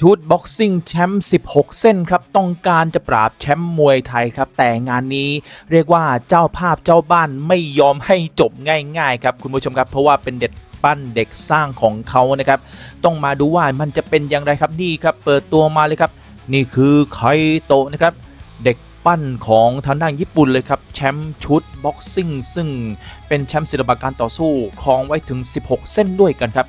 ชุดบ็อกซิ่งแชมป์ 16 เส้นครับ ต้องการจะปราบแชมป์มวยไทยครับ แต่งานนี้เรียกว่าเจ้าภาพเจ้าบ้านไม่ยอมให้จบง่ายๆครับ คุณผู้ชมครับ เพราะว่าเป็นเด็ดปั้นเด็กสร้างของเขานะครับ ต้องมาดูว่ามันจะเป็นอย่างไรครับนี่ครับ เปิดตัวมาเลยครับ นี่คือไคโตะนะครับ เด็กปั้นของทางด้านญี่ปุ่นเลยครับ แชมป์ชุดบ็อกซิ่งซึ่งเป็นแชมป์ศิลปะการต่อสู้ครองไว้ถึง 16 เส้นด้วยกันครับ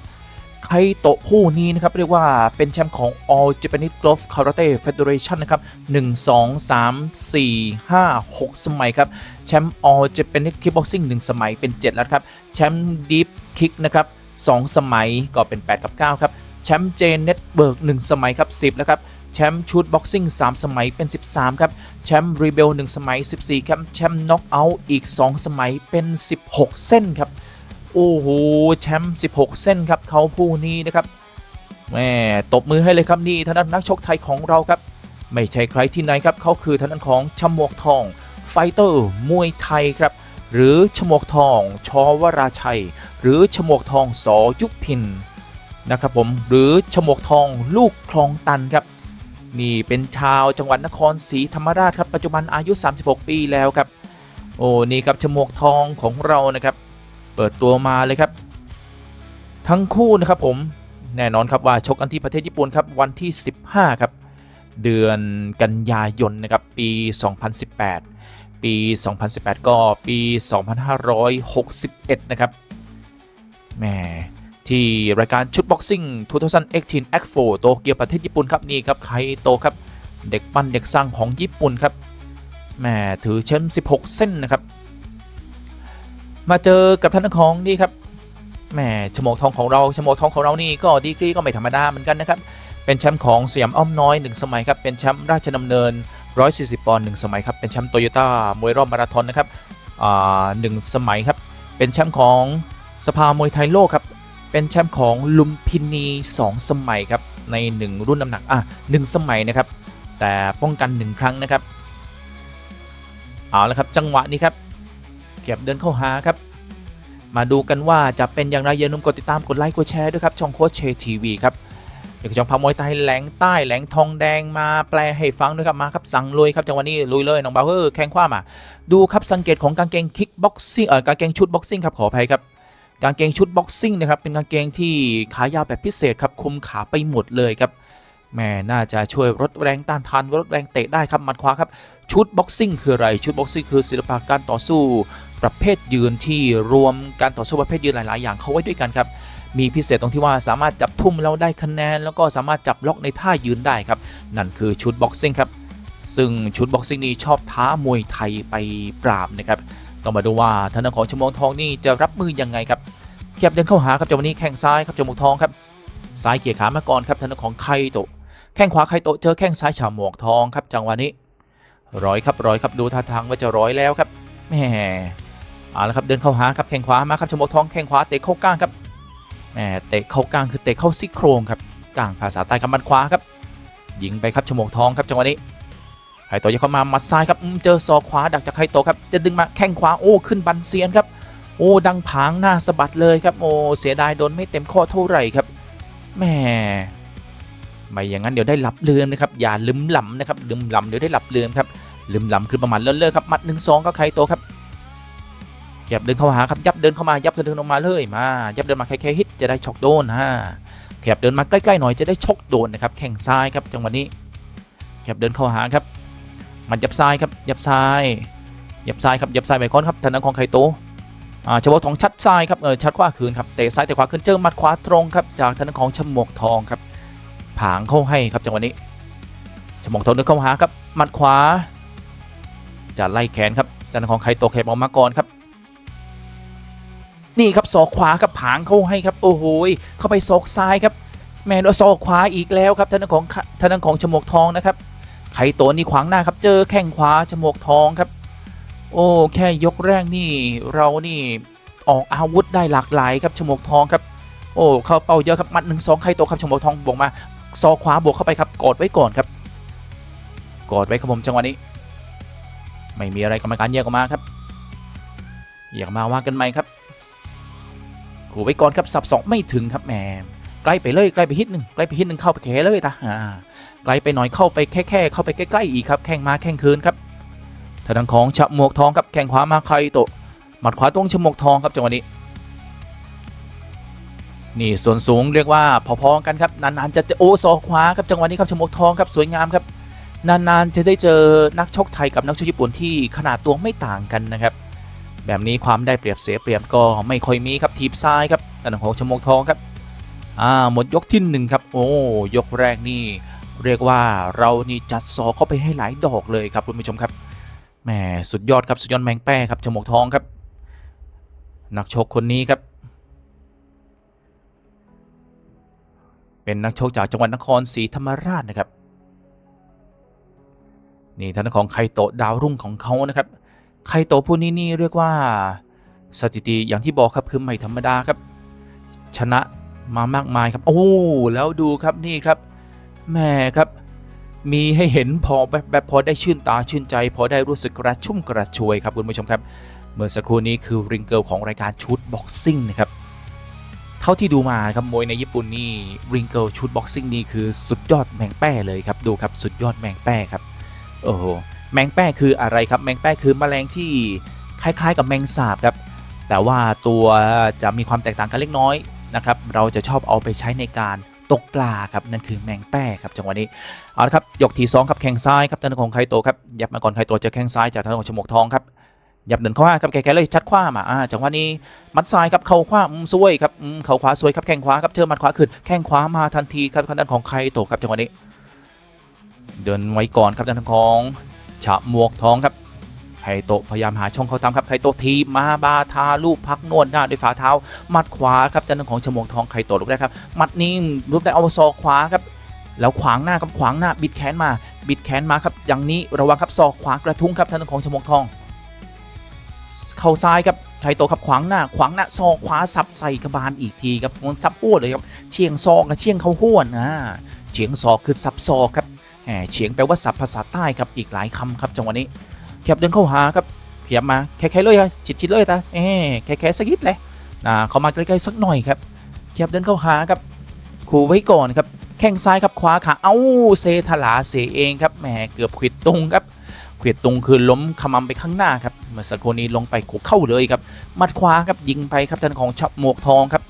ไคโตะผู้นี้นะครับเรียกว่าเป็นแชมป์ของ All Japanese Golf Karate Federation นะครับ 1 2 3 4 5 6 สมัยครับ แชมป์ All Japanese Kickboxing 1 สมัยเป็น 7 แล้วครับ แชมป์ Deep Kick นะครับ 2 สมัยก็เป็น 8 กับ 9 ครับ แชมป์ J Network 1 สมัยครับ 10 แล้วครับแชมป์ชุดบ็อกซิ่ง3 สมัยเป็น 13 ครับ แชมป์รีเบล1สมัย 14 ครับ แชมป์น็อกเอาท์อีก 2 สมัยเป็น 16 เส้นครับ โอ้โหแชมป์16 เส้นครับเขาผู้นี้นะครับแม่ตบมือให้เลยครับนี่ทางด้านนักชกไทยของเราครับ ไม่ใช่ใครที่ไหนครับเขาคือทางด้านของชมวกทอง ไฟเตอร์มวยไทยครับ หรือชมวกทอง ชวราชัย หรือชมวกทองสอยุพินนะครับผมหรือชมวกทองลูกคลองตันครับนี่เป็นชาวจังหวัดนครศรีธรรมราชครับปัจจุบันอายุ 36 ปีแล้วครับ โอ้นี่ครับชมวกทองของเรานะครับ เปิดตัวมาเลยครับ ทั้งคู่นะครับผมแน่นอนครับว่าชกกันที่ประเทศญี่ปุ่นครับวันที่ 15 ครับ เดือนกันยายนนะครับปี 2018 ปี 2018 ก็ปี 2561 นะครับแหมที่รายการชุดบ็อกซิ่ง2018 Act 4โตเกียวประเทศญี่ปุ่นครับนี่ครับไคโตครับ เด็กปั้นเด็กสร้างของญี่ปุ่นครับแหมถือแชมป์16 เส้นนะครับ มาเจอกับท่านของนี่ครับแหมชโมกทองของเราชโมกทองของเรานี่ก็ดีกรีก็ไม่ธรรมดาเหมือนกันนะครับเป็นแชมป์ของสยามอ้อมน้อย 1 สมัยครับเป็นแชมป์ราชดำเนิน 140 ปอนด์1สมัยครับเป็นแชมป์โตโยต้ามวยรอบมาราธอนนะครับอ่าหนึ่งสมัยครับเป็นแชมป์ของสภามวยไทยโลกครับเป็นแชมป์ของลุมพินี 2 สมัยครับใน 1 รุ่นน้ำหนักอะหนึ่งสมัยนะครับแต่ป้องกัน 1 ครั้งนะครับเอาละครับจังหวะนี้ครับ ก็บเดินเข้าหาครับ มาดูกันว่าจะเป็นอย่างไรอย่าลืมกดติดตามกดไลค์กดแชร์ด้วยครับช่องโค้ชเชทีวีครับเดี๋ยวช่องพามวยไทยแหลงใต้แหลงทองแดงมาแปลให้ฟังด้วยครับมาครับสั่งลุยครับจังหวะนี้ลุยเลยน้องบาวเวอร์แข้งขว้ามาดูครับสังเกตของกางเกงคิกบ็อกซิ่งเอ่อกางเกงชุดบ็อกซิ่งครับขออภัยครับกางเกงชุดบ็อกซิ่งนะครับเป็นกางเกงที่ขายาวแบบพิเศษครับคุมขาไปหมดเลยครับ แม่น่าจะช่วยลดแรงต้านทานลดแรงเตะได้ครับมัดขวาครับ ชุดบ็อกซิ่งคืออะไรชุดบ็อกซิ่งคือศิลปะการต่อสู้ ประเภทยืนที่รวมการต่อสู้ประเภทยืนหลาย ๆ อย่างเข้าไว้ด้วยกันครับมีพิเศษตรงที่ว่าสามารถจับทุ่มแล้วได้คะแนน แล้วก็สามารถจับล็อกในท่ายืนได้ครับ นั่นคือชุดบ็อกซิ่งครับ ซึ่งชุดบ็อกซิ่งนี้ชอบท้ามวยไทยไปปราบนะครับต้องมาดูว่าทางด้านของชมวกทองนี่จะรับมือยังไงครับเก็บเดินเข้าหาครับจังหวะนี้แข้งซ้ายครับจมูกทองครับซ้ายเขี่ยขามาก่อนครับทางด้านของไคโตะ แข้งขวาไคโตะเจอแข้งซ้ายฉาหมวกทองครับจังหวะนี้ร้อยครับร้อยครับดูท่าทางว่าจะร้อยแล้วครับแหมเอาละครับเดินเข้าหาครับแข้งขวามาครับชมวกทองแข้งขวาเตะเข้าก้างครับแหมเตะเข้าก้างคือเตะเข้าซี่โครงครับก้างภาษาใต้กับมัดขวาครับยิงไปครับชมวกทองครับจังหวะนี้ไคโตะจะเข้ามามัดซ้ายครับเจอศอกขวาดักจากไคโตะครับจะดึงมาแข้งขวาโอ้ขึ้นบันเซียนครับโอ้ดังผางหน้าสะบัดเลยครับโอ้เสียดายโดนไม่เต็มข้อเท่าไหร่ครับแหม ไม่อย่างนั้นเดี๋ยวได้หลับเลือนนะครับอย่าลืมหลำนะครับลืมหลำเดี๋ยวได้หลับเลือนครับลืมหลำคือประมาณเลิศเลิศครับมัดหนึ่งสองก็ใครโตครับยับเดินเข้าหาครับยับเดินเข้ามายับเดินออกมาเลยมายับเดินมาแค่แค่ฮิตจะได้ช็อกโดนฮะขยับเดินมาใกล้ๆหน่อยจะได้ชกโดนนะครับแข้งซ้ายครับจังหวะนี้ขยับเดินเข้าหาครับ มันยับซ้ายครับยับซ้ายยับซ้ายครับยับซ้ายไปค้อนครับทางด้านของไคโตอ่าเฉพาะทองชัดซ้ายครับเออชัดขวาคืนครับเตะซ้ายเตะขวาขึ้นเจอมัดขวาตรงครับจากทางด้านของชมวกทองครับ ผางเข้าให้ครับจังหวะนี้ฉมองทนดินเข้าหาครับหมัดขวา จะไล่แขนครับด้านของไคโตะแขบออกมาก่อนครับนี่ครับศอกขวาครับผางเข้าให้ครับโอ้โหเข้าไปศอกซ้ายครับ แม่นว่าศอกขวาอีกแล้วครับท่านของท่านของฉมวกทองนะครับไคโตนี่ขวางหน้าครับ เจอแข้งขวาฉมวกทองครับ โอ้แค่ยกแรกนี่เรานี่ออกอาวุธได้หลากหลายครับฉมวกทองครับ โอ้เข้าเป้าเยอะครับมัดหนึ่งสองไคโตครับฉมวกทองบวกมา ซอขวาบวกเข้าไปครับกอดไว้ก่อนครับกอดไว้ครับผมจังหวะนี้ ไม่มีอะไรกรรมการแยกออกมาครับแยกมาว่ากันไหมครับขู่ไว้ก่อนครับสับสองไม่ถึงครับแหมใกล้ไปเลยใกล้ไปฮิตหนึ่งใกล้ไปฮิตหนึ่งเข้าไปแค่เลยตาอ่าไกลไปหน่อยเข้าไปแค่แค่เข้าไปใกล้ๆอีกครับแข่งมาแข่งคืนครับทางด้านของฉมวกทองครับแข่งขวามาไครโตหมัดขวาตรงฉมวกทองครับจังหวะนี้ นี่ส่วนสูงเรียกว่าพอๆกันครับนานๆจะจะโอ้ศอกขวาครับจังหวะนี้ครับฉมกทองครับสวยงามครับนานๆจะได้เจอนักชกไทยกับนักชกญี่ปุ่นที่ขนาดตัวไม่ต่างกันนะครับ แบบนี้ความได้เปรียบเสียเปรียบก็ไม่ค่อยมีครับทีบซ้ายครับด้านของชมกทองครับอ่าหมดยกที่หนึ่งครับ โอ้ยกแรกนี่เรียกว่าเรานี่จัดซอเข้าไปให้หลายดอกเลยครับคุณผู้ชมครับแหมสุดยอดครับสุดยอดแมงแป้ครับชมกทองครับ นักชกคนนี้ครับ เป็นนักชกจากจังหวัดนครศรีธรรมราชนะครับนี่ท่านของไคโตะดาวรุ่งของเขานะครับไคโตะผู้นี้นี่เรียกว่าสถิติอย่างที่บอกครับคือไม่ธรรมดาครับ ชนะมามากมายครับ โอ้แล้วดูครับนี่ครับแม่ครับมีให้เห็นพอแบบแบบพอได้ชื่นตาชื่นใจ พอได้รู้สึกกระชุ่มกระชวยครับคุณผู้ชมครับ เมื่อสักครู่นี้คือริงเกิลของรายการชุดบ็อกซิ่งนะครับ เท่าที่ดูมาครับมวยในญี่ปุ่นนี่ริงเกิลชุดบ็อกซิ่งนี่คือสุดยอดแมงแป้เลยครับดูครับสุดยอดแมงแป้ครับโอ้โหแมงแป้คืออะไรครับแมงแป้คือแมลงที่คล้ายๆ กับแมงสาบครับแต่ว่าตัวจะมีความแตกต่างกันเล็กน้อยนะครับเราจะชอบเอาไปใช้ในการตกปลาครับนั่นคือแมงแป้ครับจังหวะนี้เอาละครับยกทีสองครับแข้งซ้ายครับทางด้านของไคโตครับยับมาก่อนไคโตเจอแข้งซ้ายจากทางด้านของฉมวกทองครับ ยับเดินเข้ามาครับแกๆเลยชัดขว้ามาอ่าจังหวะนี้มัดซ้ายครับเข่าขวาอืมสวยครับอืมเข่าขวาสวยครับแข้งขวาครับเจอหมัดขวาขึ้นแข้งขวามาทันทีครับทางด้านของไคโตครับจังหวะนี้ เดินไว้ก่อนครับทางด้านของฉะหมวกทองครับไคโตพยายามหาช่องเข้าตามครับไคโตทีมาบาทาลูกพักนวดหน้าด้วยฝ่าเท้ามัดขวาครับทางด้านของฉมวกทองไคโตลุกได้ครับมัดนี้ลุกได้เอาศอกขวาครับแล้วขวางหน้าครับขวางหน้าบิดแขนมา บิดแขนมาครับอย่างนี้ระวังครับศอกขวากระทุ้งครับทางด้านของฉมวกทอง เข่าซ้ายครับไคโตครับขวางหน้า ขวางหน้าซอกขวาสับใส่กระบาลอีกทีครับมันซับอ้วนเลยครับเชียงซอกกับเชียงเขาห้วนอ่าเฉียงซอกคือสับซอกครับแหมเฉียงแปลว่าสับภาษาใต้ครับอีกหลายคำครับจังหวะนี้แคบเดินเข้าหาครับขยับมาแค่ๆเลยครับชิดๆเลยตาเอ๊แค่ๆสักนิดเลยนะเขามาใกล้ๆสักหน่อยครับขยับเดินเข้าหาครับขู่ไว้ก่อนครับแข้งซ้ายครับขวาขาเอ้าเซทลาเซเองครับแหมเกือบขิดตรงครับ เขวียดตรงคือล้มขมำไปข้างหน้าครับเมื่อสักครู่นี้ลงไปขกเข้าเลยครับมัดขวาครับยิงไปครับทางของชับหมวกทองครับ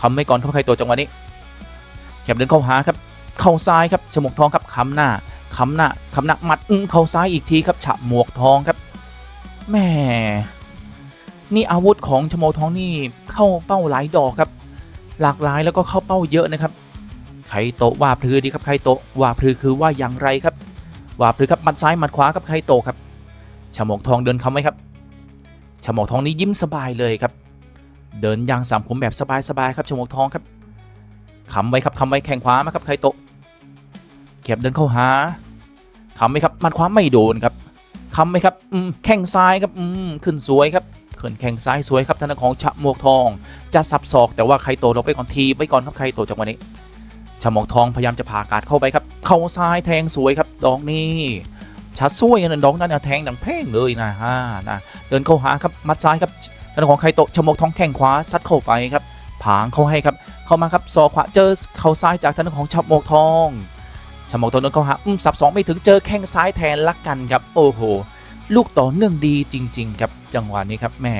คำไว้ก่อนเข้าใครตัวจังหวะนี้แคบเดินเข้าหาครับเข้าซ้ายครับฉมวกทองครับคำหน้าคำหน้าคำหน้ามัดอื้อเข้าซ้ายอีกทีครับฉะหมวกทองครับแม่นี่อาวุธของฉมวกทองนี่เข้าเป้าหลายดอกครับ หลากหลายแล้วก็เข้าเป้าเยอะนะครับ ไคโตะว่าพลือดีครับไคโตะว่าพลือคือว่าอย่างไรครับ ว่าพลือครับมัดซ้ายมัดขวาครับไคโตครับฉมวกทองเดินคำไว้ครับฉมวกทองนี้ยิ้มสบายเลยครับ เดินยางสามผมแบบสบายๆครับฉมวกทองครับคำไว้ครับคำไว้แข้งขวามาครับไคโตเก็บเดินเข้าหาคำไว้ครับมัดขวาไม่โดนครับคำไว้ครับอืมแข้งซ้ายครับอืมขึ้นสวยครับขึ้นแข้งซ้ายสวยครับทางด้านของฉมวกทอง จะสับศอกแต่ว่าไคโตเราไปก่อนทีไว้ก่อนครับไคโตจังหวะนี้ ฉมอกทองพยายามจะผ่ากาดเข้าไปครับ เข้าซ้ายแทงสวยครับดอกนี้ชัดสวยนะดอกนั้นเนี่ยแทงดังเพ่งเลยนะฮะนะเดินเข้าหาครับมัดซ้ายครับทางของไคโตะฉมอกทองแข้งขวาซัดเข้าไปครับผางเข้าให้ครับ เข้ามาครับซอขวาเจอเข่าซ้ายจากทางของฉมอกทองฉมอกทองเดินเข้าหาอืมสับสองไม่ถึงเจอแข้งซ้ายแทนลักกันครับโอ้โหลูกต่อเนื่องดีจริง ๆ ครับจังหวะนี้ครับแม่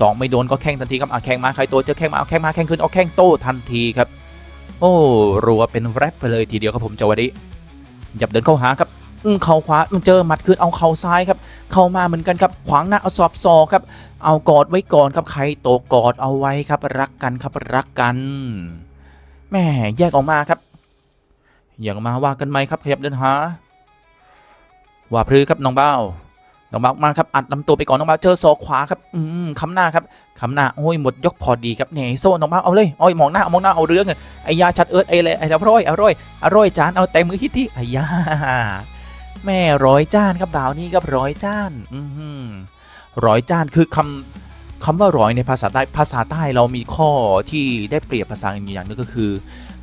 สองไม่โดนก็แข้งทันทีครับอะแข้งมาไคโตะเจอแข้งมาเอาแข้งมาแข้งขึ้นเอาแข้งโต้ทันทีครับ อ้รัวเป็นแรปไปเลยทีเดียวครับผมจังหวะนี้หยับเดินเข้าหาครับเข่าขวาเจอหมัดคืนเอาเข่าซ้ายครับ เข้ามาเหมือนกันครับ ขวางหน้าเอาสอบซอครับ เอากอดไว้ก่อนครับใครโตกอดเอาไว้ครับ รักกันครับรักกันแม่แยกออกมาครับ อย่างมาว่ากันไหมครับขยับเดินหาว่าพลือครับน้องเบ้า น้องบ้ามาครับอัดลำตัวไปก่อนน้องบ้าเจอศอกขวาครับอืมคำหน้าครับคำหน้าโอ้ยหมดยกพอดีครับเนี่ยโซ่น้องบ้าเอาเลยโอ้ยมองหน้ามองหน้าเอาเรื่องไอ้ยาชัดเอิร์ดไอ้เลยไอ้อร่อยอร่อยอร่อยจานเอาแต่มือคิดที่ไอ้ยาแม่ร้อยจานครับบ่าวนี่ครับร้อยจานอือหือร้อยจานคือคำคำว่าร้อยในภาษาใต้ภาษาใต้เรามีข้อที่ได้เปรียบภาษาอื่นอย่างหนึงก็คือ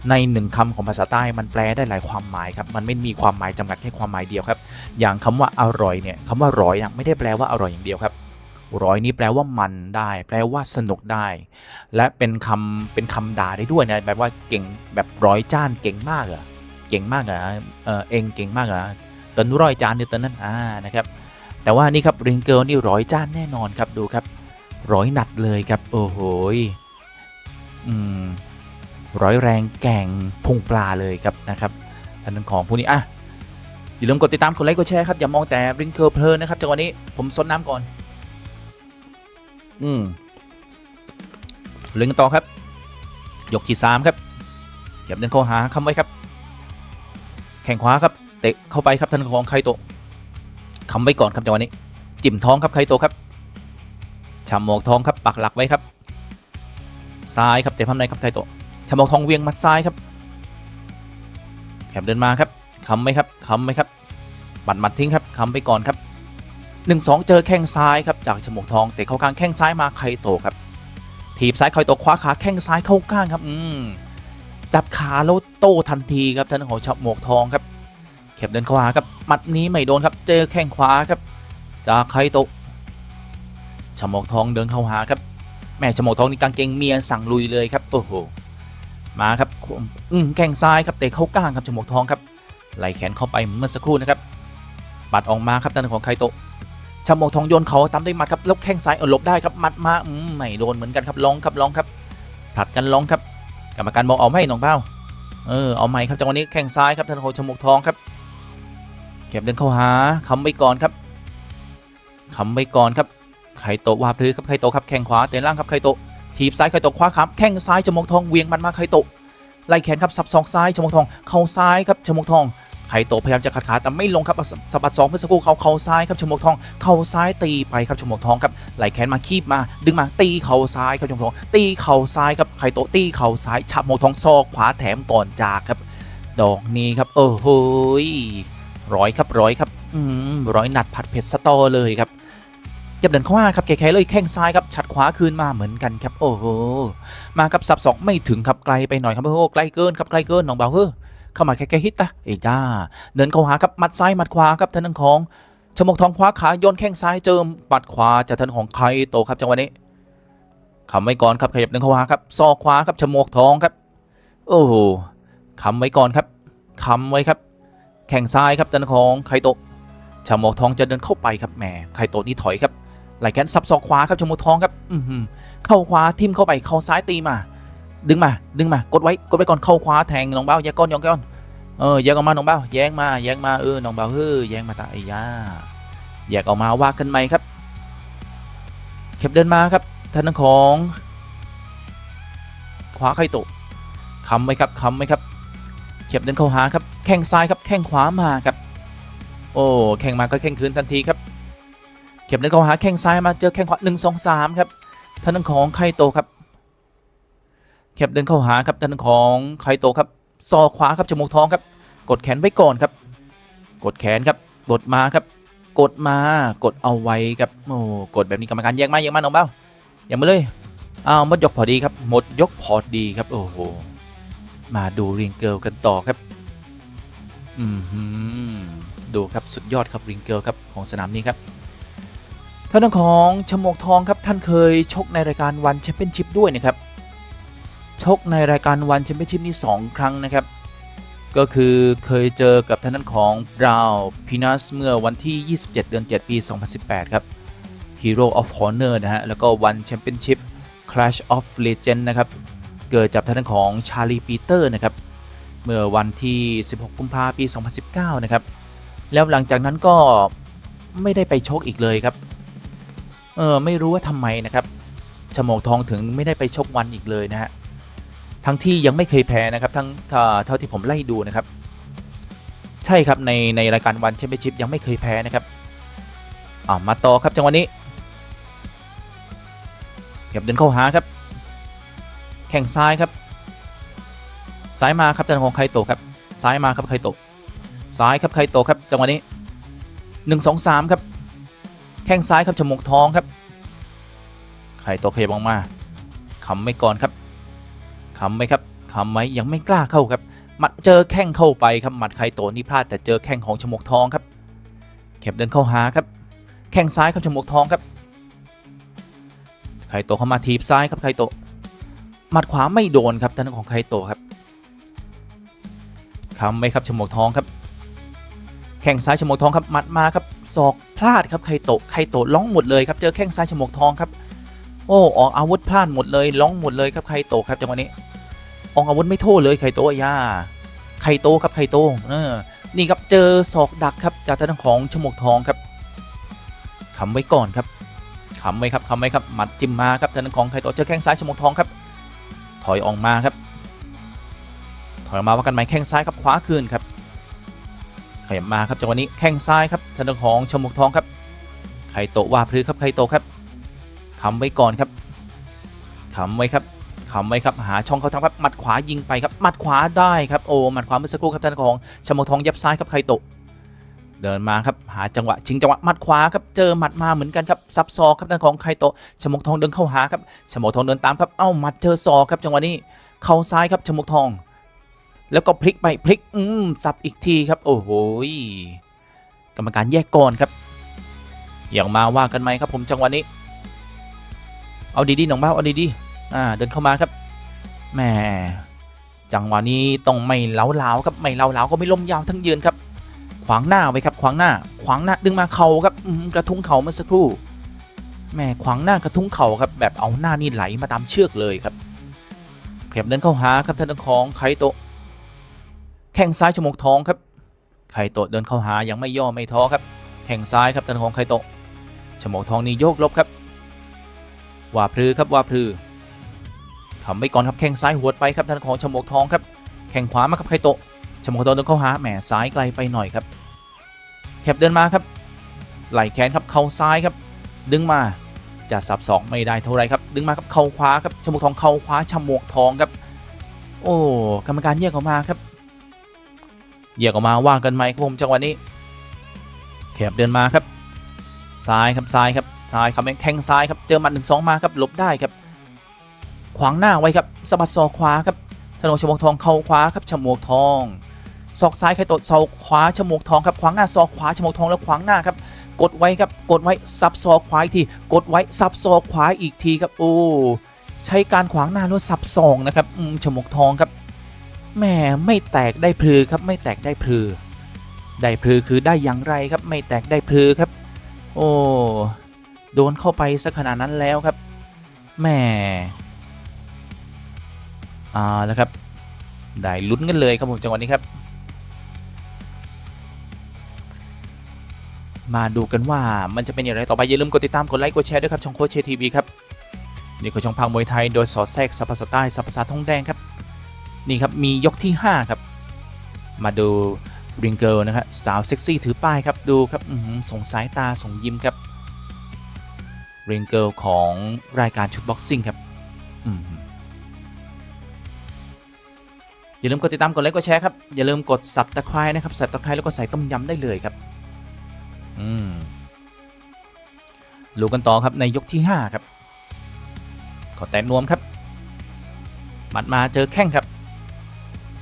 ในหนึ่งคำของภาษาใต้มันแปลได้หลายความหมายครับมันไม่มีความหมายจำกัดแค่ความหมายเดียวครับ อย่างคำว่าอร่อยเนี่ยคำว่าร้อยไม่ได้แปลว่าอร่อยอย่างเดียวครับร้อยนี้แปลว่ามันได้ แปลว่าสนุกได้ และเป็นคำเป็นคำด่าได้ด้วยนะแบบว่าเก่งแบบร้อยจ้านเก่งมากเหรอเก่งมากเหรอเออเองเก่งมากเหรอตินร้อยจานเนี่ยตินนั้นอ่านะครับ แต่ว่านี่ครับริงเกิลนี่ร้อยจ้านแน่นอนครับดูครับร้อยหนัดเลยครับโอ้โหอืม ร้อยแรงแก่งพุงปลาเลยครับนะครับอันนั้นของพวกนี้อะอย่าลืมกดติดตามกดไลค์กดแชร์ครับอย่ามองแต่ริงเกิลเพลินนะครับจังหวะนี้ผมซดน้ำก่อน อืมเล่นกันต่อครับ ยกที่สามครับเก็บเดินเข้าหาคำไว้ครับ แข่งขวาครับเตะเข้าไปครับท่านของไคโตะคำไว้ก่อนครับจังหวะนี้ จิ้มท้องครับไคโตะครับชำหมอกทองครับปักหลักไว้ครับ ซ้ายครับเตะพับในครับไคโตะ ชำหมอกทองเวียงมัดซ้ายครับแคบเดินมาครับคำไหมครับคำไหมครับบัดมัดทิ้งครับคำไปก่อนครับหนึ่งสองเจอแข้งซ้ายครับจากชำหมอกทองเตะเข้ากลางแข้งซ้ายมาไคโตครับถีบซ้ายไคโตคว้าขาแข้งซ้ายเข้าก้างครับอืมจับขาแล้วโต้ทันทีครับท่านของชำหมอกทองครับเข็บเดินเข้าหาครับมัดนี้ไม่โดนครับเจอแข้งขวาครับ จากไคโตะชมอกทองเดินเข้าหาครับแม่ชมอกทองนี่กางเกงเมียสั่งลุยเลยครับโอ้โห มาครับอืมแข้งซ้ายครับเตะเข้าก้างครับชมอกทองครับไหลแขนเข้าไปเมื่อสักครู่นะครับบัดออกมาครับด้านของไคโตะชมอกทองโยนเขาตามด้วยมัดครับแล้วแข้งซ้ายเอาลบได้ครับมัดมาอืมไม่โดนเหมือนกันครับลองครับลองครับผลัดกันลองครับกรรมการบอกเอาไม่หนองเบ้าเออเอาไม่ครับจังหวะนี้แข้งซ้ายครับท่านของชมกทองครับเก็บเดินเข้าหาคำไว้ก่อนครับคำไว้ก่อนครับไคโตะวาพลือครับไคโตะครับแข้งขวาเตะล่างครับไคโตะ ถีบซ้ายไคโตะคว้าขามแข้งซ้ายจมกทองเวียงมันมาไคโตะไล่แขนครับสับศอกซ้ายจมกทอง เข่าซ้ายครับจมกทองไคโตะพยายามจะขัดขาแต่ไม่ลงครับสะบัดสองเพื่อสกครู่เขาเข่าซ้ายครับจมกทอง เข่าซ้ายตีไปครับจมกทองครับไหลแขนมาคีบมา ดึงมาตีเข่าซ้ายครับจมกทอง ตีเข่าซ้ายครับไคโตะตีเข่าซ้ายชับจมกทองซอกขวาแถมก่อนจากครับ ดอกนี้ครับเออโหยร้อยครับร้อยครับอืมร้อยหนัดผัดเผ็ดสตอเลยครับ ยับเดินเข้ามาครับแกๆเลยแข้งซ้ายครับฉัดขวาคืนมาเหมือนกันครับโอ้โหมากับสับสองไม่ถึงครับไกลไปหน่อยครับโอ้โหไกลเกินครับไกลเกินน้องเบาเฮ้อเข้ามาแค่ๆฮิตตะเอ้จ้า เดินเข้าหาครับมัดซ้ายมัดขวาครับท่านของชมกทองคว้าขาโยนแข้งซ้ายเจิมปัดขวาจากท่านของไคโตครับจังหวะนี้คำไว้ก่อนครับขยับเดินเข้าหาครับซอกขวาครับชมกทองครับ โอ้โหคำไว้ก่อนครับคำไว้ครับ แข้งซ้ายครับท่านของไคโตชมกทองจะเดินเข้าไปครับแหมไคโตนี่ถอยครับ ไหลแขนสับศอกขวาครับชมพูทองครับอือหือเข้าขวาทิ่มเข้าไปเข้าซ้ายตีมา ดึงมา ดึงมากดไว้กดไว้ก่อนเข้าขวาแทงน้องเบ้าแยกก้อนยองก้อนเออแยกออกมาน้องเบ้าแยกมาแยกมาเออน้องเบ้าเฮ้ยแยกมาตาไอ้ยาแยกออกมาว่ากันไหมครับเข็บเดินมาครับท่านของขวาไคโตะคำไหมครับคำไหมครับเข็บเดินเข้าหาครับแข้งซ้ายครับแข้งขวามาครับ โอ้แข้งมาก็แข้งคืนทันทีครับเข็มเดินเข้าหาแข้งซ้ายมาเจอแข้งขวาหนึ่งสองสามครับท่านของไคโตครับ เข็มเดินเข้าหาครับท่านของไคโตครับซอขวาครับจมูกทองครับ กดแขนไว้ก่อนครับ กดแขนครับกดมาครับ กดมากดเอาไว้ครับโอ้กดแบบนี้กรรมการแยกมาแยกมาน้องเบ้าอย่างมาเลยอ้าวหมดยกพอดีครับหมดยกพอดีครับโอ้โหมาดูริงเกิลกันต่อครับอืมดูครับสุดยอดครับริงเกิลครับของสนามนี้ครับ ท่านของชมวกทองครับท่านเคยชกในรายการวันแชมเปี้ยนชิพด้วยนะครับชกในรายการวันแชมเปี้ยนชิพนี่2ครั้งนะครับ ก็คือเคยเจอกับท่านนั้นของบราวพินัสเมื่อวันที่ 27 เดือน 7 ปี 2018 ครับ Hero of Honor นะฮะ แล้วก็วันแชมเปี้ยนชิพ Clash of Legend นะครับ เกิดจากท่านนั้นของชาลีปีเตอร์นะครับ เมื่อวันที่ 16 กุมภาพันธ์ปี 2019 นะครับ แล้วหลังจากนั้นก็ไม่ได้ไปชกอีกเลยครับ เออไม่รู้ว่าทำไมนะครับชมวกทองถึงไม่ได้ไปชกวันอีกเลยนะฮะทั้งที่ยังไม่เคยแพ้นะครับทั้งเท่าที่ผมไล่ดูนะครับ ใช่ครับในในรายการวันแชมเปี้ยนชิพยังไม่เคยแพ้นะครับอ่ามาต่อครับจังหวะนี้เก็บเดินเข้าหาครับ แข่งซ้ายครับ ซ้ายมาครับจังหวะไคโตครับ ซ้ายมาครับไคโตซ้ายครับไคโตครับจังหวะนี้หนึ่งสองสามครับ แข้งซ้ายครับจมูกทองครับไข่ตัวเคบออกมาคำไม่ก่อนครับคำไหมครับคำไหมยังไม่กล้าเข้าครับหมัดเจอแข้งเข้าไปครับหมัดไข่โตนี่พลาดแต่เจอแข้งของจมูกทองครับเข็บเดินเข้าหาครับ แข้งซ้ายครับจมูกทองครับไคโตเข้ามาทีบซ้ายครับไคโตหมัดขวาไม่โดนครับทางด้านของไคโตครับคำไว้ครับฉมวกทองครับ แข้งซ้ายฉมวกทองครับหมัดมาครับศอก พลาดครับไคโตะไคโตะล้องหมดเลยครับเจอแข้งซ้ายฉมวกทองครับโอ้ออกอาวุธพลาดหมดเลยล้องหมดเลยครับไคโตะครับจังหวะนี้ออกอาวุธไม่โทษเลยไคโตะย่าไคโตะครับไคโตะเออนี่ครับเจอศอกดักครับจากทางของฉมวกทองครับคำไว้ก่อนครับคำไว้ครับคำไว้ครับหมัดจิ้มมาครับทางด้นของไคโตะเจอแข้งซ้ายฉมวกทองครับ ถอยออกมาครับ ถอยออกมาว่ากันไหมแข้งซ้ายครับขวาคืนครับ ขยับมาครับจังหวะนี้แข้งซ้ายครับทางด้านของฉมวกทองครับไคโตะว่าพลือครับไคโตะครับคำไว้ก่อนครับคำไว้ครับคำไว้ครับหาช่องเขาทางครับหมัดขวายิงไปครับหมัดขวาได้ครับโอ้หมัดขวาเมื่อสักครู่ครับทางด้านของฉมวกทองยับซ้ายครับไคโตะเดินมาครับหาจังหวะชิงจังหวะหมัดขวาครับเจอหมัดมาเหมือนกันครับซับซอกครับทางด้านของไคโตะฉมวกทองเดินเข้าหาครับฉมวกทองเดินตามครับเอ้าหมัดเจอศอกครับจังหวะนี้เข่าซ้ายครับฉมวกทอง แล้วก็พลิกไปพลิกอืมสับอีกทีครับ โอ้โหกรรมการแยกก่อนครับอย่างมาว่ากันไหมครับผมจังหวะนี้ เอาดีๆน้องบ้าเอาดีๆอ่าเดินเข้ามาครับแหมจังหวะนี้ต้องไม่เล้าเล้าๆครับไม่เล้าเล้าๆก็ไม่ล้มยาวทั้งยืนครับ ขวางหน้าไว้ครับ ขวางหน้า ขวางหน้าดึงมาเข่าครับกระทุ้งเข่าเมื่อสักครู่แหม่ขวางหน้ากระทุ้งเข่าครับ แบบเอาหน้านี่ไหลมาตามเชือกเลยครับขยับเดินเข้าหาครับท่านของไคโต แข้งซ้ายฉมวกทองครับ ไคโตะเดินเข้าหายังไม่ย่อไม่ท้อครับแข้งซ้ายครับท่านของไคโตะฉมวกทองนี่โยกลบครับว่าพลือครับว่าพลือทำไปก่อนครับแข้งซ้ายหัวดไปครับท่านของฉมวกทองครับแข้งขวามาครับไคโตะฉมวกทองเดินเข้าหาแหมซ้ายไกลไปหน่อยครับ แคบเดินมาครับ ไหลแขนครับเข่าซ้ายครับ ดึงมาจะสับสองไม่ได้เท่าไรครับดึงมาครับเข่าขวาครับฉมวกทองเข่าขวาฉมวกทองครับ โอ้กรรมการแยกออกมาครับ แยกออกมาว่ากันไหมครับผมจังหวะนี้แขบเดินมาครับ ซ้ายครับซ้ายครับซ้ายครับแข้งซ้ายครับเจอหมัดหนึ่งสองมาครับหลบได้ครับ ขวางหน้าไว้ครับสะบัดศอกขวาครับถนนฉมวกทองเข่าขวาครับฉมวกทองศอกซ้ายใครตดศอกขวาฉมวกทองครับขวางหน้าศอกขวาฉมวกทองแล้วขวางหน้าครับกดไว้ครับกดไว้ซับซอกขวาอีกทีกดไว้ซับซอกขวาอีกทีครับโอ้ใช้การขวางหน้าแล้วซับซองนะครับฉมวกทองครับ แหม่ไม่แตกได้พลือครับไม่แตกได้พลือ ได้พลือคือได้อย่างไรครับไม่แตกได้พลือครับ โอ้โดนเข้าไปสักขนาดนั้นแล้วครับแหม่อ่าแล้วครับ ได้ลุ้นกันเลยครับผมจังหวะนี้ครับ มาดูกันว่ามันจะเป็นอย่างไรต่อไปอย่าลืมกดติดตามกดไลค์กดแชร์ด้วยครับช่องโคชเชทีวีครับนี่คือช่องพังมวยไทยโดยสอดแทรกสัพสไตล์สัพพษาทองแดงครับ นี่ครับมียกที่ 5 ครับ มาดูริงเกิลนะครับสาวเซ็กซี่ถือป้ายครับดูครับส่งสายตาส่งยิ้มครับริงเกิลของรายการชุดบ็อกซิ่งครับอย่าลืมกดติดตามกดไลค์กดแชร์ครับ อย่าลืมกดสับตะไคร้นะครับสับตะไคร้แล้วก็ใส่ต้มยำได้เลยครับอืมดูกันต่อครับในยกที่ 5 ครับ ขอแตะนวมครับหมัดมาเจอแข้งครับ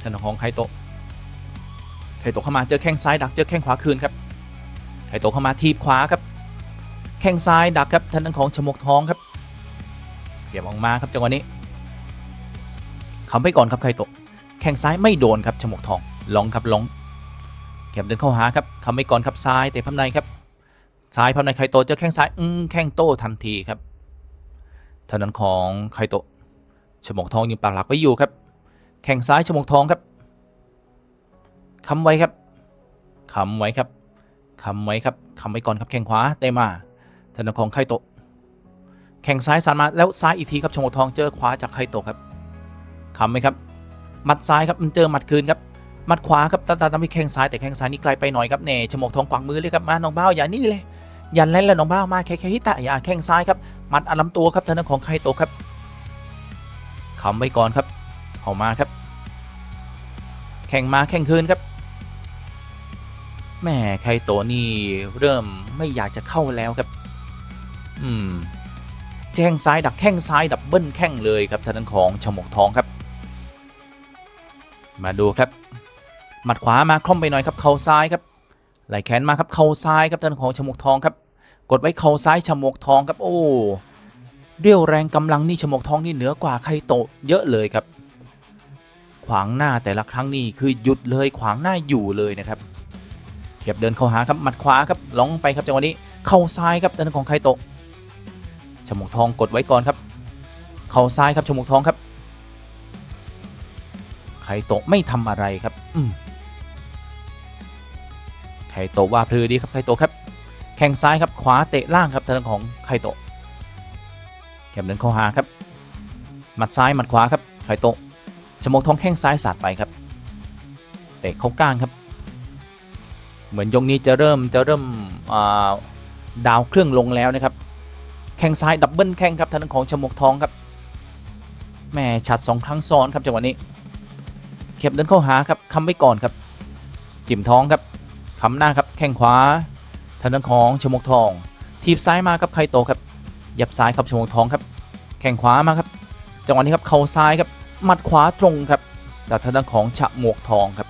ทางของไคโตะไคโตะเข้ามาเจอแข้งซ้ายดักเจอแข้งขวาคืนครับไคโตะเข้ามาทีบขวาครับ แข้งซ้ายดักครับทางด้านของฉมวกทองครับเก็บออกมาครับจังหวะนี้คำไปก่อนครับไคโตะแข้งซ้ายไม่โดนครับฉมวกทองลองครับลองเก็บเดินเข้าหาครับคำไม่ก่อนครับซ้ายเตะพับในครับซ้ายพับในไคโตะเจอแข้งซ้ายอืมแข้งโต้ทันทีครับทางด้านของไคโตะฉมวกทองยังปากหลักไว้อยู่ครับ แข้งซ้ายฉมวกทองครับคำไว้ครับคำไว้ครับคำไว้ครับคำไว้ก่อนครับแข้งขวาเตมาทางด้านของไคโตะแข้งซ้ายสันมาแล้วซ้ายอีกทีครับฉมวกทองเจอขวาจากไคโตะครับคำไหมครับหมัดซ้ายครับมันเจอหมัดคืนครับหมัดขวาครับตาตาตาไปแข้งซ้ายแต่แข้งซ้ายนี่ไกลไปหน่อยครับเน่ฉมวกทองขวางมือเลยครับมาน้องบ้าอย่านี่เลยยันเล่นแล้วน้องบ้ามาแค่แค่ฮิตะอย่าแข้งซ้ายครับหมัดอันลำตัวครับทางด้านของไคโตะครับคำไว้ก่อนครับ เข้ามาครับ แข่งมาแข่งคืนครับแม่ไคโตนี่เริ่มไม่อยากจะเข้าแล้วครับ อืม แข้งซ้ายดักแข้งซ้ายดับเบิ้ลแข้งเลยครับทางด้านของฉมวกทองครับ มาดูครับ หมัดขวามาคล่อมไปหน่อยครับเข่าซ้ายครับ ไหลแขนมาครับเข่าซ้ายครับทานของฉมวกทองครับ กดไว้เข่าซ้ายฉมวกทองครับ โอ้ เรี่ยวแรงกำลังนี่ฉมวกทองนี่เหนือกว่าไคโตเยอะเลยครับ ขวางหน้าแต่ละครั้งนี่คือหยุดเลยขวางหน้าอยู่เลยนะครับเขียบเดินเข้าหาครับหมัดขวาครับล้องไปครับจังหวะนี้เข้าซ้ายครับด้านของไคโตะฉมวกทองกดไว้ก่อนครับ เข้าซ้ายครับฉมวกทองครับไคโตะไม่ทำอะไรครับอืมไคโตะว่าพลือดีครับไคโตะครับ แข้งซ้ายครับขวาเตะล่างครับทางของไคโตะแคมเดินเข้าหาครับหมัดซ้ายหมัดขวาครับไคโตะ ชมกทองแข้งซ้ายสาดไปครับเตะเข้าก้างครับ เหมือนยกนี้จะเริ่มจะเริ่มาดาวเครื่องลงแล้วนะครับ แข้งซ้ายดับเบิลแข้งครับทางของชมกทองครับแม่ฉัดสองครั้งซ้อนครับจังหวะนี้ เข็บเดินเข้าหาครับคำไว้ก่อนครับ จิ้มท้องครับคำหน้าครับแข้งขวาทางด้านของชมกทอง ทีบซ้ายมาครับไคโตครับยับซ้ายครับชมกทองครับ แข้งขวามาครับ จังหวะนี้ครับเข่าซ้ายครับ หมัดขวาตรงครับจากทางด้านของฉมวกทองครับ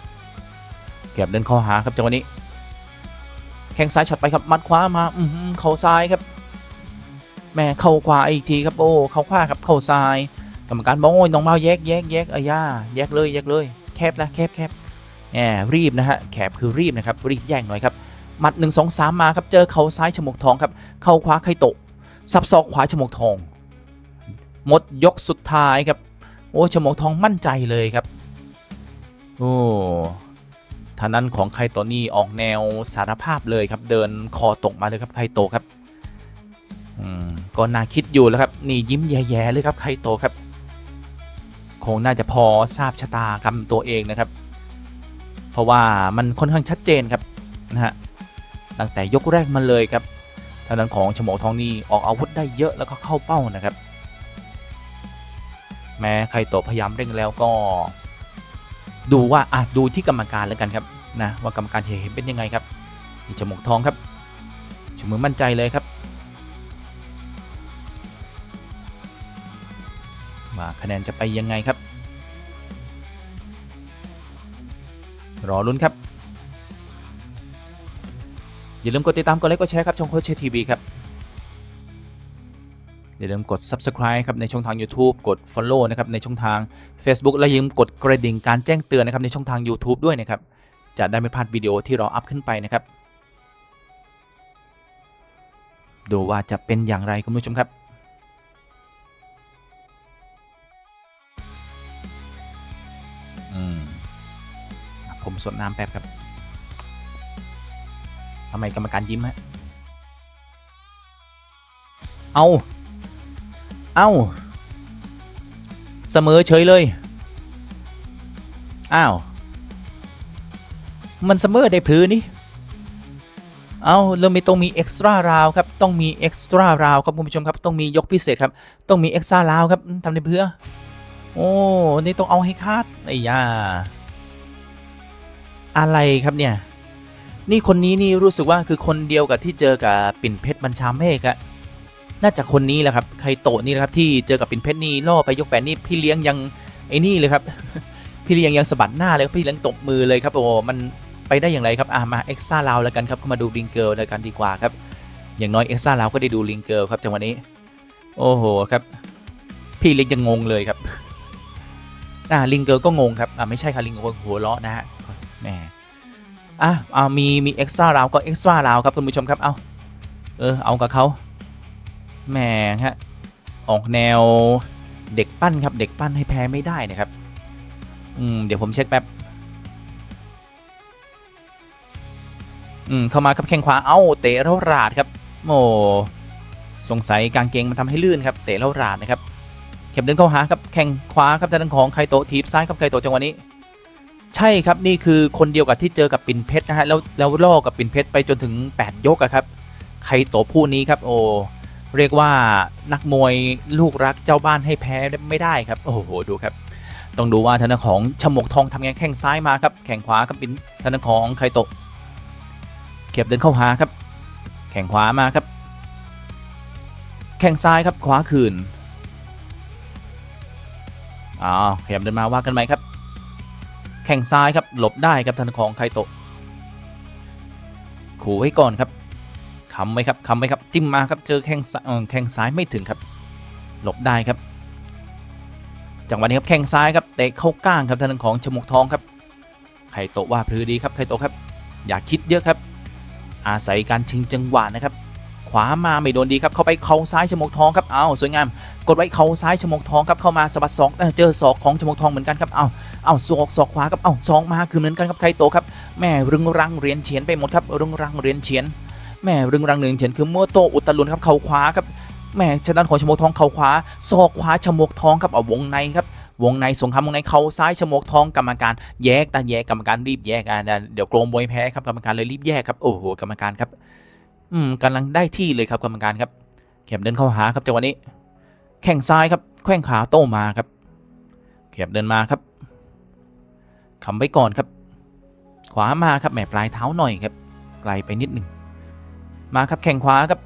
เก็บเดินเข้าหาครับจังหวะนี้ แข้งซ้ายฉัดไปครับหมัดขวามาอืเข่าซ้ายครับแม่เข่าขวาอีกทีครับโอ้เข่าขวาครับเข่าซ้ายกรรมการบอกโอ้ยน้องเมาแยกแยกแยกอาย่าแยกเลยแยกเลยแคบนะแคบแคบแหมรีบนะฮะแคบคือรีบนะครับรีบแยกหน่อยครับหมัด 1 2 3 มาครับเจอเข่าซ้ายฉมวกทองครับเข่าขวาไคโตะสับศอกขวาฉมวกทอง หมดยกสุดท้ายครับ โอ้ฉมวกทองมั่นใจเลยครับ โอ้ทางนั้นของไคโตนี่ออกแนวสารภาพเลยครับ เดินคอตกมาเลยครับไคโตครับอืมก็น่าคิดอยู่แล้วครับ นี่ยิ้มแย่ๆเลยครับไคโตครับ คงน่าจะพอทราบชะตากรรมตัวเองนะครับ เพราะว่ามันค่อนข้างชัดเจนครับนะฮะตั้งแต่ยกแรกมาเลยครับทางด้านของฉมวกทองนี่ออกอาวุธได้เยอะแล้วก็เข้าเป้านะครับ แม้ใครโตพยายามเร่งแล้วก็ ดูว่าอะดูที่กรรมการแล้วกันครับนะว่ากรรมการเห็นเป็นยังไงครับนี่ฉมวกทองครับฉมือมั่นใจเลยครับว่าคะแนนจะไปยังไงครับ รอลุ้นครับ อย่าลืมกดติดตามกดไลค์กดแชร์ครับช่องโคชเชทีวีครับ อย่าลืมกด Subscribe ครับในช่องทาง YouTube กด Follow นะครับในช่องทาง Facebook และอย่าลืมกดกระดิ่งการแจ้งเตือนนะครับในช่องทาง YouTube ด้วยนะครับจะได้ไม่พลาดวิดีโอที่เราอัพขึ้นไปนะครับ ดูว่าจะเป็นอย่างไรคุณผู้ชมครับอืมผมสดน้ำแป๊บครับทำไมกรรมการยิ้มฮะ เอา เอาเสมอเฉยเลย อ้าว มันเสมอได้พลือนี่ เอาเริ่มมีต้องมีเอ็กซ์ตร้าราวครับ ต้องมีเอ็กซ์ตร้าราวครับคุณผู้ชมครับ ต้องมียกพิเศษครับ ต้องมีเอ็กซ์ตร้าราวครับทำในเพื่อ โอ้ นี่ต้องเอาให้คาดไอ้ยา อะไรครับเนี่ย นี่คนนี้นี่รู้สึกว่าคือคนเดียวกับที่เจอกับปิ่นเพชรบัญชาเมฆอะ น่าจะคนนี้แหละครับใครโตะนี่นะครับที่เจอกับปิ่นเพชรนี่ล่อไปยกแปดนี่พี่เลี้ยงยังไอ้นี่เลยครับ พี่เลี้ยงยังสะบัดหน้าเลยพี่เลี้ยงตบมือเลยครับโอ้มันไปได้อย่างไรครับอะมาเอ็กซ์ซ่าลาวแล้วกันครับเข้ามาดูลิงเกิลแล้วกันดีกว่าครับ อย่างน้อยเอ็กซ่าลาวก็ได้ดูลิงเกิลครับจังหวะนี้ โอ้โหครับ พี่เลี้ยงยังงงเลยครับอ่าลิงเกิลก็งงครับอ่าไม่ใช่ค่ะลิงเกิลหัวเราะนะฮะแหมอะเอามีมีเอ็กซ์ตร้าราวก็เอ็กซ์ตร้าราวครับคุณผู้ชมครับเอาเออเอากับเขา แหมฮะ ออกแนวเด็กปั้นครับ เด็กปั้นให้แพ้ไม่ได้นะครับ อืม เดี๋ยวผมเช็คแป๊บ อืม เข้ามาครับแข้งขวา เอ้า เตะแล้วราดครับโอ้สงสัยกางเกงมันทำให้ลื่นครับ เตะแล้วราดนะครับ เข็มเดินเข้าหาครับแข้งขวาครับทางด้านของไคโตทีบซ้ายครับไคโตจังหวะนี้ ใช่ครับนี่คือคนเดียวกับที่เจอกับปิ่นเพชรนะฮะแล้วแล้วล่อกับปิ่นเพชรไปจนถึง 8 ยกอะครับใครโตผู้นี้ครับ โอ้ เรียกว่านักมวยลูกรักเจ้าบ้านให้แพ้ไม่ได้ครับ โอ้โห ดูครับ ต้องดูว่าทางด้าของฉมกทองทำไงแข้งซ้ายมาครับ แข้งขวาครับปินทางด้าของไคโตะเก็บเดินเข้าหาครับ แข้งขวามาครับ แข้งซ้ายครับขวาคืนอ้าวขยับเดินมาว่ากันไหมครับ แข้งซ้ายครับหลบได้ครับทางของไคโตะขู่ไว้ก่อนครับ คำไว้ครับคำไว้ครับจิ้มมาครับเจอแข้งแข้งซ้ายไม่ถึงครับ หลบได้ครับ จังหวะนี้ครับแข้งซ้ายครับเตะเข้าก้างครับทางด้านของชมวกทองครับไคโตะว่าพลือดีครับไคโตะครับ อย่าคิดเยอะครับ อาศัยการชิงจังหวะนะครับ ขวามาไม่โดนดีครับเข้าไปเข่าซ้ายชมวกทองครับเอาสวยงามกดไว้เข่าซ้ายชมวกทองครับเข้ามาสะบัดศอกเอ้าเจอศอกของชมวกทองเหมือนกันครับเอาเอาศอกศอกขวาครับเอาศอกมาคือเหมือนกันครับไคโตะครับแม่รึงรังเหรียญเฉียนไปหมดครับรึงรังเหรียญเฉียน แม่รึงรังหรียญเฉียนคือมัวโตอุตลุนครับเข่าขวาครับแม่ชนะของชมวกทองเข่าขวาศอกขวาชมวกทองครับเอาวงในครับวงในสงครามวงในเข่าซ้ายชมวกทองกรรมการแยกตาแยกกรรมการรีบแยกอะเดี๋ยวโกรงมวยแพ้ครับกรรมการเลยรีบแยกครับโอ้โหกรรมการครับ อืมกำลังได้ที่เลยครับกรรมการครับเข็มเดินเข้าหาครับจังหวะนี้ แข้งซ้ายครับแข้งขาโต้มาครับเข็มเดินมาครับคำไว้ก่อนครับ ขวามาครับแหมปลายเท้าหน่อยครับไกลไปนิดหนึ่ง มาครับแข้งขวาครับ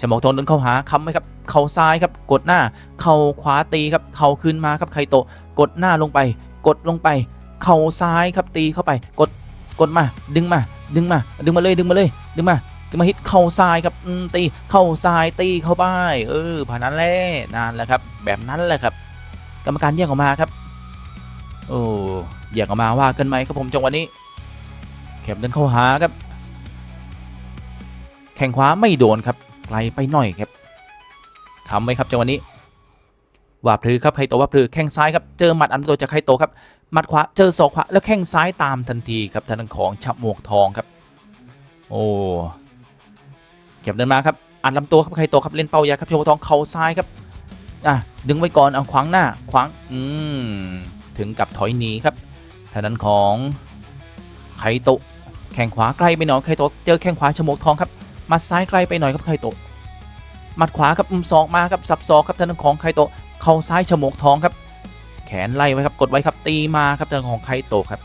ชมวกทองเดินเข้าหาคำไว้ครับ เข่าซ้ายครับ กดหน้า เข่าขวาตีครับ เข่าขึ้นมาครับไคโตะ กดหน้าลงไป กดลงไป เข่าซ้ายครับตีเข้าไป กด กดมา ดึงมา ดึงมา ดึงมาเลย ดึงมาเลย ดึงมา ดึงมาฮิต เข่าซ้ายครับตี เข่าซ้ายตีเข้าไป เออ ผ่านนั้นแหละนานแล้วครับ แบบนั้นแหละครับ กรรมการแยกออกมาครับ โอ้ แยกออกมาว่ากันไหมครับผมจังหวะนี้ แขมเดินเข้าหาครับ แข่งขวาไม่โดนครับไกลไปหน่อยครับคำไว้ครับจังหวะนี้ว่าพลือครับไคโตว่าพลือแข้งซ้ายครับเจอหมัดอันโตจากไคโตครับหมัดขวาเจอศอกขวาแล้วแข้งซ้ายตามทันทีครับทางด้านของชับหมวกทองครับ โอ้เก็บเดินมาครับอัดลำตัวครับไคโตครับเล่นเป้ายาครับชับหมวกทองเข่าซ้ายครับอะดึงไว้ก่อนเอาขวางหน้าขวางอืมถึงกับถอยหนีครับทางด้านของไคโตแข้งขวาใกล้ไปหน่อยไคโตเจอแข้งขวาชับหมวกทองครับ มัดซ้ายไกลไปหน่อยครับไคโตะหมัดขวาครับอืมศอกมาครับสับศอกครับทางของไคโตะเข่าซ้ายฉมวกท้องครับ แขนไล่ไว้ครับกดไว้ครับตีมาครับทางของไคโตะครับ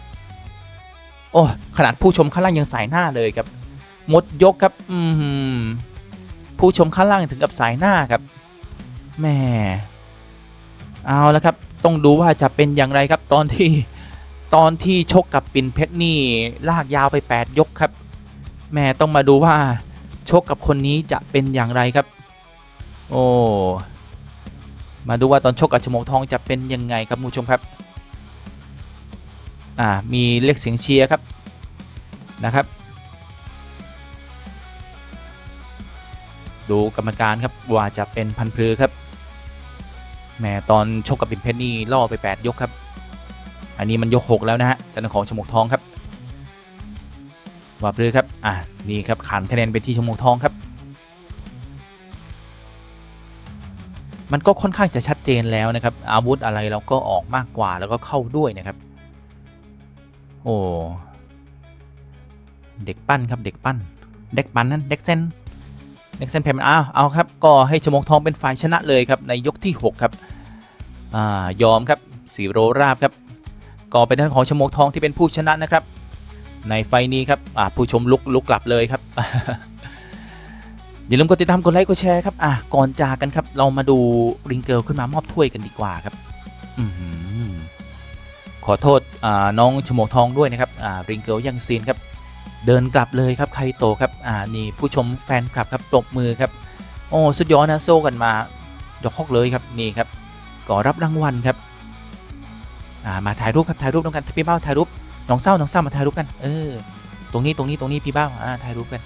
โอ้ขนาดผู้ชมข้างล่างยังสายหน้าเลยครับหมดยกครับอืมผู้ชมข้างล่างถึงกับสายหน้าครับแม่เอาแล้วครับ ต้องดูว่าจะเป็นอย่างไรครับตอนที่ตอนที่ชกกับปิ่นเพชรนี่ลากยาวไป 8 ยกครับ แม่ต้องมาดูว่า ชกกับคนนี้จะเป็นอย่างไรครับ โอ้มาดูว่าตอนชกกับชมกทองจะเป็นยังไงครับคุณผู้ชมครับอ่ามีเลขเสียงเชียร์ครับนะครับ ดูกรรมการครับว่าจะเป็นพันพลือครับแหมตอนชกกับปิ่นเพชรนี่ล่อไป 8 ยกครับ อันนี้มันยก 6 แล้วนะฮะทางของชมกทองครับ ว่าพลือครับ อ่านี่ครับขันคะแนนไปที่ชมวกทองครับ มันก็ค่อนข้างจะชัดเจนแล้วนะครับ อาวุธอะไรเราก็ออกมากกว่าแล้วก็เข้าด้วยนะครับ โอ้เด็กปั้นครับเด็กปั้น เด็กปั้นนั้นเด็กเซนเด็กเซนเพมอ้าวเอาครับ ก็ให้ชมงทองเป็นฝ่ายชนะเลยครับ ในยกที่ 6 ครับอ่ายอมครับสีโรราบครับ ก็เป็นท่านของชมงทองที่เป็นผู้ชนะนะครับ ในไฟนี้ครับผู้ชมลุกลุกกลับเลยครับ อย่าลืมกดติดตามกดไลค์กดแชร์ครับอะก่อนจากกันครับ เรามาดูริงเกิลขึ้นมามอบถ้วยกันดีกว่าครับอขอโทษน้องชมวกทองด้วยนะครับริงเกิลยังซีนครับ เดินกลับเลยครับไคโตครับอ่านี่ผู้ชมแฟนคลับครับปรบมือครับ โอ้สุดยอดนะโซ่กันมายกฮอกเลยครับนี่ครับก่อรับรางวัลครับอ่ามาถ่ายรูปครับถ่ายรูปด้วยกันพี่เบ้าถ่ายรูป น้องเศร้าน้องเศร้ามาถ่ายรูปกัน เออ ตรงนี้ตรงนี้ตรงนี้พี่บ้าอ่าถ่ายรูปกัน